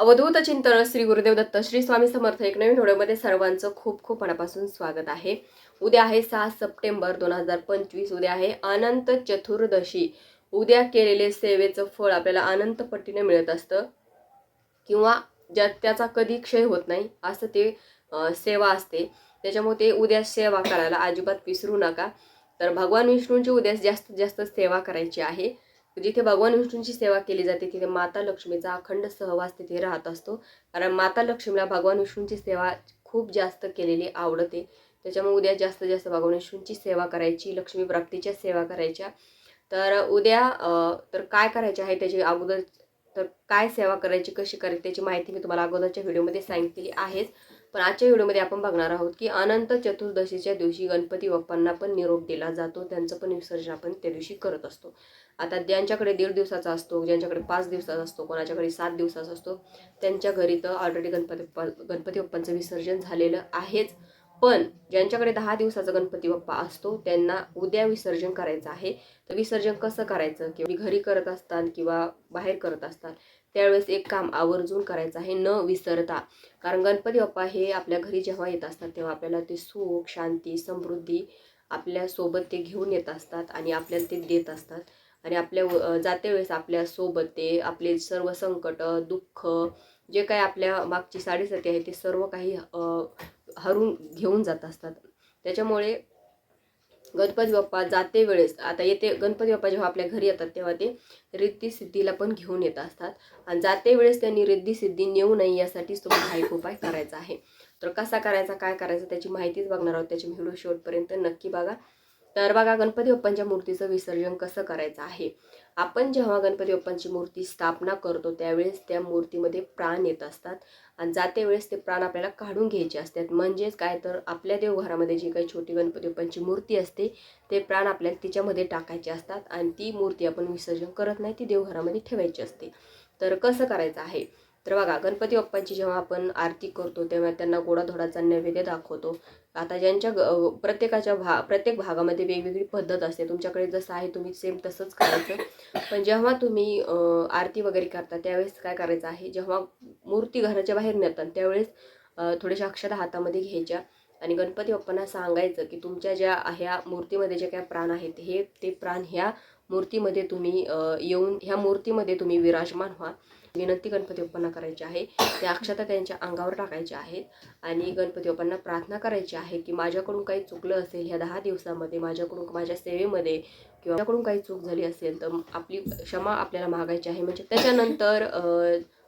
अवधूत चिंतन श्री गुरुदेव दत्त श्री स्वामी समर्थ एक नवीन व्हिडिओमध्ये सर्वांचं खूप खूप मनापासून स्वागत आहे. उद्या आहे सहा सप्टेंबर दोन हजार पंचवीस उद्या आहे अनंत चतुर्दशी. उद्या केलेले सेवेचं फळ आपल्याला अनंत पट्टीने मिळत असतं. किंवा ज्या त्याचा कधी क्षय होत नाही असं ते सेवा असते. त्याच्यामुळे ते उद्या सेवा करायला अजिबात विसरू नका. तर भगवान विष्णूंची उद्या जास्तीत जास्त सेवा करायची आहे. जिथे भगवान विष्णूंची सेवा केली जाते तिथे माता लक्ष्मीचा अखंड सहवास तिथे राहत असतो. कारण माता लक्ष्मीला भगवान विष्णूंची सेवा खूप जास्त केलेली आवडते. त्याच्यामुळे उद्या जास्त जास्त भगवान विष्णूंची सेवा करायची लक्ष्मी प्राप्तीच्या सेवा करायच्या. तर उद्या तर काय करायचे आहे त्याची अगोदर तर काय सेवा करायची कशी करायची त्याची माहिती मी तुम्हाला अगोदरच्या व्हिडिओमध्ये सांगितलेली आहेच. पण आजच्या व्हिडिओमध्ये आपण बघणार आहोत की अनंत चतुर्दशीच्या दिवशी गणपती बाप्पांना पण निरोप दिला जातो त्यांचं पण विसर्जन आपण त्या दिवशी करत असतो. आता ज्यांच्याकडे दीड दिवसाचा असतो ज्यांच्याकडे पाच दिवसाचा असतो कोणाच्याकडे सात दिवसाचा असतो त्यांच्या घरी तर ऑलरेडी गणपती बाप्पा गणपती बाप्पांचं विसर्जन झालेलं आहेच. पण ज्यांच्याकडे दहा दिवसाचा गणपती बाप्पा असतो त्यांना उद्या विसर्जन करायचं आहे. तर विसर्जन कसं करायचं? किंवा घरी करत असतात किंवा बाहेर करत असतात. त्यावेळेस एक काम आवर्जून करायचं आहे न विसरता. कारण गणपती बाप्पा हे आपल्या घरी जेव्हा येत असतात तेव्हा आपल्याला ते सुख शांती समृद्धी आपल्यासोबत ते घेऊन येत असतात आणि आपल्याला ते देत असतात. आणि आपल्या जातेवेळेस जाते वेळेस आपल्यासोबत ते आपले सर्व संकट दुःख जे काही आपल्या मागची साडेसाती आहे ते सर्व काही हरून घेऊन जात असतात. त्याच्यामुळे गणपती बाप्पा जाते वेळेस आता येते गणपती बाप्पा जेव्हा आपल्या घरी येतात तेव्हा ते रिद्धी सिद्धीला पण घेऊन येत असतात. आणि जाते वेळेस त्यांनी रिद्धी सिद्धी नेऊ नये यासाठीच तुम्हाला हा एक उपाय करायचा आहे. तर कसा करायचा काय करायचं त्याची माहितीच बघणार आहोत. त्याची व्हिडिओ शेवटपर्यंत नक्की बघा. तर बघा गणपती बाप्पांच्या मूर्तीचं विसर्जन कसं करायचं आहे? आपण जेव्हा गणपती बाप्पांची मूर्ती स्थापना करतो त्यावेळेस त्या मूर्तीमध्ये प्राण येत असतात. आणि जाते वेळेस ते प्राण आपल्याला काढून घ्यायचे असतात. म्हणजेच काय? तर आपल्या देवघरामध्ये जी काही छोटी गणपती बाप्पांची मूर्ती असते ते प्राण आपल्याला तिच्यामध्ये टाकायचे असतात. आणि ती मूर्ती आपण विसर्जन करत नाही ती देवघरामध्ये ठेवायची असते. तर कसं करायचं आहे? तर बघा गणपती बाप्पांची जेव्हा आपण आरती करतो तेव्हा त्यांना गोडाधोडाचा नैवेद्य दाखवतो. आता ज्यांच्या ग- प्रत्येकाच्या भा प्रत्येक भागामध्ये वेगवेगळी पद्धत असते. तुमच्याकडे जसं आहे तुम्ही सेम तसंच करायचं. पण जेव्हा तुम्ही आरती वगैरे करता त्यावेळेस काय करायचं आहे? जेव्हा मूर्ती घराच्या बाहेर नेतात त्यावेळेस थोड्याशा अक्षता हातामध्ये घ्यायच्या आणि गणपती बाप्पांना सांगायचं की तुमच्या ज्या ह्या मूर्तीमध्ये जे काय प्राण आहेत हे ते प्राण ह्या मूर्तीमध्ये तुम्ही येऊन ह्या मूर्तीमध्ये तुम्ही विराजमान व्हा. विनंती गणपती बाप्पांना करायची आहे. त्या अक्षता त्यांच्या अंगावर टाकायच्या आहेत आणि गणपती बाप्पांना प्रार्थना करायची आहे की माझ्याकडून काही चुकलं असेल ह्या दहा दिवसामध्ये माझ्याकडून माझ्या सेवेमध्ये किंवा माझ्याकडून काही चूक झाली असेल तर आपली क्षमा आपल्याला मागायची आहे. म्हणजे त्याच्यानंतर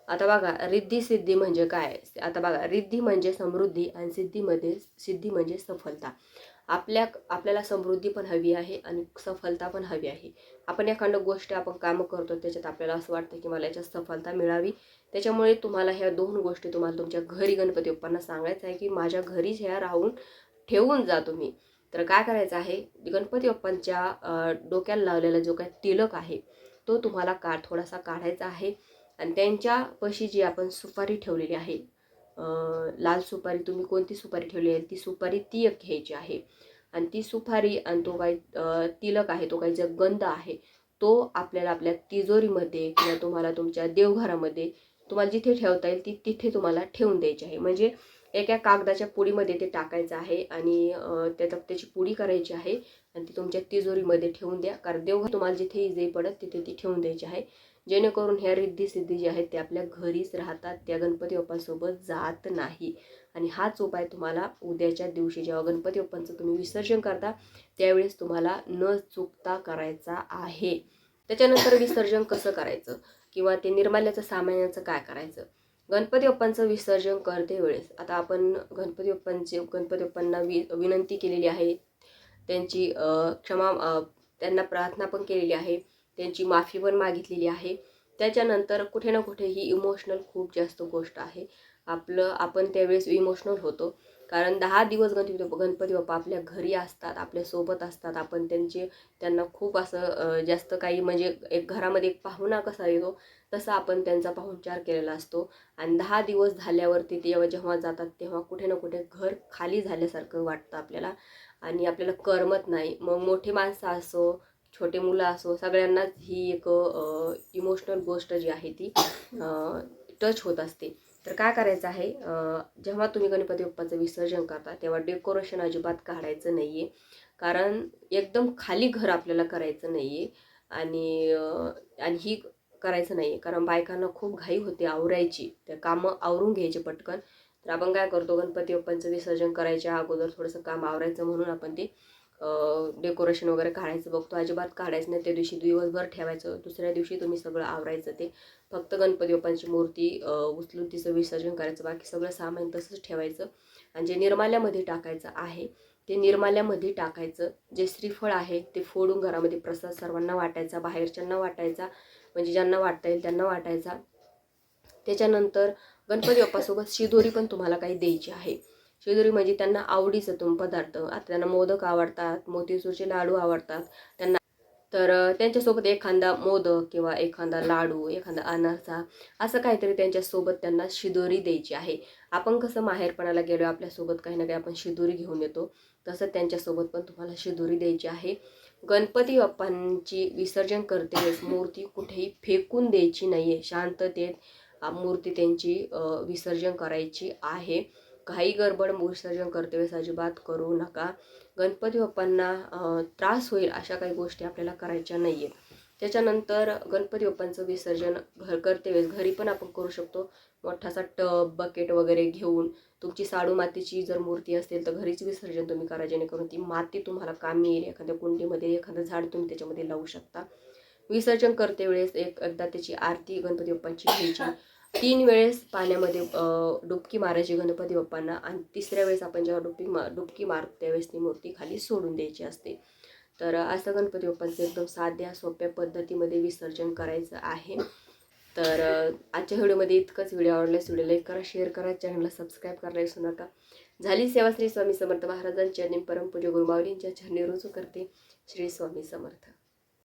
आता बघा रिद्धी सिद्धी म्हणजे काय? आता बघा रिद्धी म्हणजे समृद्धी आणि सिद्धीमध्ये सिद्धी म्हणजे सफलता. आपल्या आपल्याला समृद्धी पण हवी आहे आणि सफलता पण हवी आहे. आपण एखादं गोष्ट आपण कामं करतो त्याच्यात आपल्याला असं वाटतं की मला याच्यात सफलता मिळावी. त्याच्यामुळे तुम्हाला ह्या दोन गोष्टी तुम्हाला तुमच्या घरी गणपती बाप्पांना सांगायचं आहे की माझ्या घरीच ह्या राहून ठेवून जा तुम्ही. तर काय करायचं आहे? गणपती बाप्पांच्या डोक्याला लावलेला जो काही तिलक आहे तो तुम्हाला का थोडासा काढायचा आहे. आणि त्यांच्यापाशी जी आपण सुपारी ठेवलेली आहे लाल सुपारी तुम्ही कोणती सुपारी ठेवली आहे ती सुपारी ती एक घ्यायची आहे. आणि ती सुपारी आणि तो काही तिलक आहे तो काही जो गंध आहे तो आपल्याला आपल्या तिजोरीमध्ये किंवा तुम्हाला तुमच्या देवघरामध्ये तुम्हाला जिथे ठेवता येईल ती तिथे तुम्हाला ठेवून द्यायची आहे. म्हणजे एका कागदाच्या पुडीमध्ये ते टाकायचं आहे आणि त्याचा त्याची पुडी करायची आहे आणि ती तुमच्या तिजोरीमध्ये ठेवून द्या. कारण देवघर तुम्हाला जिथे इजे पडत तिथे ती ठेवून द्यायची आहे. जेणेकरून ह्या रिद्धी सिद्धी जी आहेत ते आपल्या घरीच राहतात. त्या गणपती बाप्पांसोबत जात नाही. आणि हाच उपाय तुम्हाला उद्याच्या दिवशी जेव्हा गणपती बाप्पांचं तुम्ही विसर्जन करता त्यावेळेस तुम्हाला न चुकता करायचा आहे. त्याच्यानंतर विसर्जन कसं करायचं? किंवा ते निर्माल्याचं सामान्याचं काय करायचं? गणपती बाप्पांचं विसर्जन करते वेळेस. आता आपण गणपती बाप्पांचे गणपती बाप्पांना वि विनंती केलेली आहे. त्यांची क्षमा त्यांना प्रार्थना पण केलेली आहे. त्यांची माफी पण मागितलेली आहे. त्याच्यानंतर कुठे ना कुठे ही इमोशनल खूप जास्त गोष्ट आहे. आपलं आपण त्यावेळेस इमोशनल होतो. कारण दहा दिवस गणपती गणपती बाप्पा आपल्या घरी असतात आपल्यासोबत असतात. आपण त्यांचे त्यांना खूप असं जास्त काही म्हणजे एक घरामध्ये एक पाहुणा कसा येतो तसा आपण त्यांचा पाहुणचार केलेला असतो. आणि दहा दिवस झाल्यावरती तेव्हा जेव्हा जातात तेव्हा कुठे ना कुठे घर खाली झाल्यासारखं वाटतं आपल्याला. आणि आपल्याला करमत नाही. मग मोठी माणसं असो छोटे मुलं असो सगळ्यांनाच ही एक इमोशनल गोष्ट जी आहे ती टच होत असते. तर काय करायचं आहे जेव्हा तुम्ही गणपती बाप्पाचं विसर्जन करता तेव्हा डेकोरेशन अजिबात काढायचं नाही आहे कारण एकदम खाली घर आपल्याला करायचं नाही आहे आणि आणि ही करायचं नाही आहे कारण बायकांना खूप घाई होते आवरायची. त्या कामं आवरून घ्यायची पटकन. तर आपण काय करतो गणपती बाप्पांचं विसर्जन करायच्या अगोदर थोडंसं काम आवरायचं म्हणून आपण ते डेकोरेशन वगैरे काढायचं बघतो अजिबात काढायचं नाही. त्या दिवशी दिवसभर ठेवायचं. दुसऱ्या दिवशी तुम्ही सगळं आवरायचं ते. फक्त गणपती बाप्पांची मूर्ती उचलून तिचं विसर्जन करायचं. बाकी सगळं सामान तसंच ठेवायचं. आणि जे निर्माल्यामध्ये टाकायचं आहे ते निर्माल्यामध्ये टाकायचं. जे श्रीफळ आहे ते फोडून घरामध्ये प्रसाद सर्वांना वाटायचा बाहेरच्यांना वाटायचा म्हणजे ज्यांना वाटता येईल त्यांना वाटायचा. त्याच्यानंतर गणपती बाप्पासोबत शिदोरी पण तुम्हाला काही द्यायची आहे. शेजारी म्हणजे त्यांना आवडीचं तुम पदार्थ. आता त्यांना मोदक आवडतात मोतीचूरचे लाडू आवडतात. त्यांना तर त्यांच्यासोबत एखादा मोदक किंवा एखादा लाडू एखादा अनारसा असं काहीतरी त्यांच्यासोबत त्यांना शिदोरी द्यायची आहे. आपण कसं माहेरपणाला गेलो आपल्यासोबत काही ना काही आपण शिदोरी घेऊन येतो. तसं त्यांच्यासोबत पण तुम्हाला शिदोरी द्यायची आहे. गणपती बाप्पांची विसर्जन करते वेळेस मूर्ती कुठेही फेकून द्यायची नाही आहे शांततेत मूर्ती त्यांची विसर्जन करायची आहे. काही गडबड विसर्जन करतेवेळेस अजिबात करू नका. गणपती बाप्पांना त्रास होईल अशा काही गोष्टी आपल्याला करायच्या नाही आहेत त्याच्यानंतर गणपती बाप्पांचं विसर्जन घर करतेवेळेस घरी पण आपण करू शकतो. मोठासा टब बकेट वगैरे घेऊन तुमची साडू मातीची जर मूर्ती असेल तर घरीच विसर्जन तुम्ही करा जेणेकरून ती माती तुम्हाला कामी येईल. एखाद्या कुंडीमध्ये एखादं झाड तुम्ही त्याच्यामध्ये लावू शकता. विसर्जन करते वेळेस एक एकदा त्याची आरती गणपती बाप्पांची घ्यायची. तीन वेळेस पाण्यामध्ये डुबकी मारायची गणपती बाप्पांना आणि तिसऱ्या वेळेस आपण जेव्हा डुबकी मा डुबकी मारतो त्यावेळेस ती मूर्ती खाली सोडून द्यायची असते. तर असं गणपती बाप्पांचं एकदम साध्या सोप्या पद्धतीमध्ये विसर्जन करायचं आहे. तर आजच्या व्हिडिओमध्ये इतकंच. व्हिडिओ आवडल्यास व्हिडिओ लाईक करा शेअर करा चॅनलला सबस्क्राईब करायला विसरू नका. झाली सेवा श्री स्वामी समर्थ महाराजांच्या आणि परमपूज्य गुरुमावलींच्या चरणी रुजू करते. श्री स्वामी समर्थ.